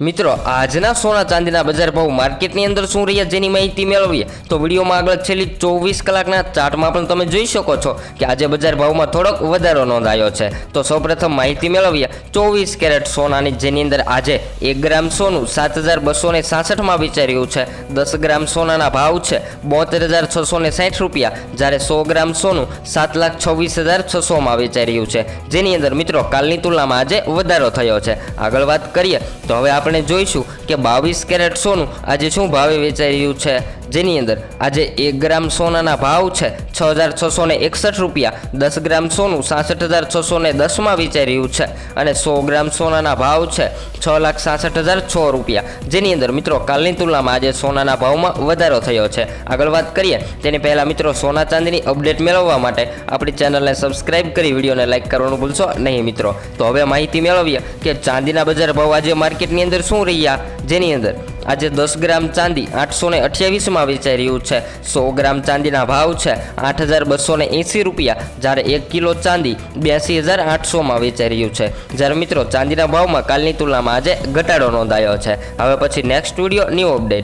મિત્રો, આજના સોના ચાંદીના બજાર ભાવ માર્કેટની અંદર શું રહ્યા જેની માહિતી મેળવીએ, તો વિડીયોમાં આગળ છેલ્લી ચોવીસ કલાકના ચાર્ટમાં પણ તમે જોઈ શકો છો કે આજે બજાર ભાવમાં થોડોક વધારો નોંધાયો છે. તો સૌપ્રથમ માહિતી મેળવીએ, ચોવીસ કેરેટ સોનાની જેની અંદર આજે એક ગ્રામ સોનું સાત હજાર બસો ને સાસઠમાં વિચાર્યું છે. દસ ગ્રામ સોનાના ભાવ છે બોતેર હજાર છસો ને સાઠ રૂપિયા, જ્યારે સો ગ્રામ સોનું સાત લાખ છવ્વીસ હજાર છસોમાં વિચાર્યું છે. જેની અંદર મિત્રો, કાલની તુલનામાં આજે વધારો થયો છે. આગળ વાત કરીએ, તો હવે આપણે જોઈશું કે બાવીસ કેરેટ સોનું આજે શું ભાવે વેચાઈ રહ્યું છે? જેની અંદર આજે એક ગ્રામ સોનાના ભાવ છે છ હજાર છસો ને એકસઠ રૂપિયા, દસ ગ્રામ સોનું સાસઠ હજાર છસો ને દસમાં વેચાઈ રહ્યું છે અને સો ગ્રામ સોનાના ભાવ છે છ લાખ સાસઠ હજાર છ રૂપિયા. જેની અંદર મિત્રો કાલની તુલનામાં આજે સોનાના ભાવમાં વધારો થયો છે. આગળ વાત કરીએ, તેની પહેલાં મિત્રો સોના ચાંદીની અપડેટ મેળવવા માટે આપણી ચેનલને સબસ્ક્રાઇબ કરી વિડીયોને લાઇક કરવાનું ભૂલશો નહીં મિત્રો. તો હવે માહિતી મેળવીએ કે ચાંદીના બજાર ભાવ આજે માર્કેટની અંદર શું રહ્યા? જેની અંદર આજે દસ ગ્રામ ચાંદી આઠસો ને અઠ્યાવીસમાં વેચાઈ રહ્યું છે. સો ગ્રામ ચાંદીના ભાવ છે આઠ હજાર બસો ને એંસી રૂપિયા, જ્યારે એક કિલો ચાંદી બ્યાસી હજાર આઠસોમાં વેચાઈ રહ્યું છે. જ્યારે મિત્રો ચાંદીના ભાવમાં કાલની તુલનામાં આજે ઘટાડો નોંધાયો છે. હવે પછી નેક્સ્ટ વીડિયો ન્યૂ અપડેટ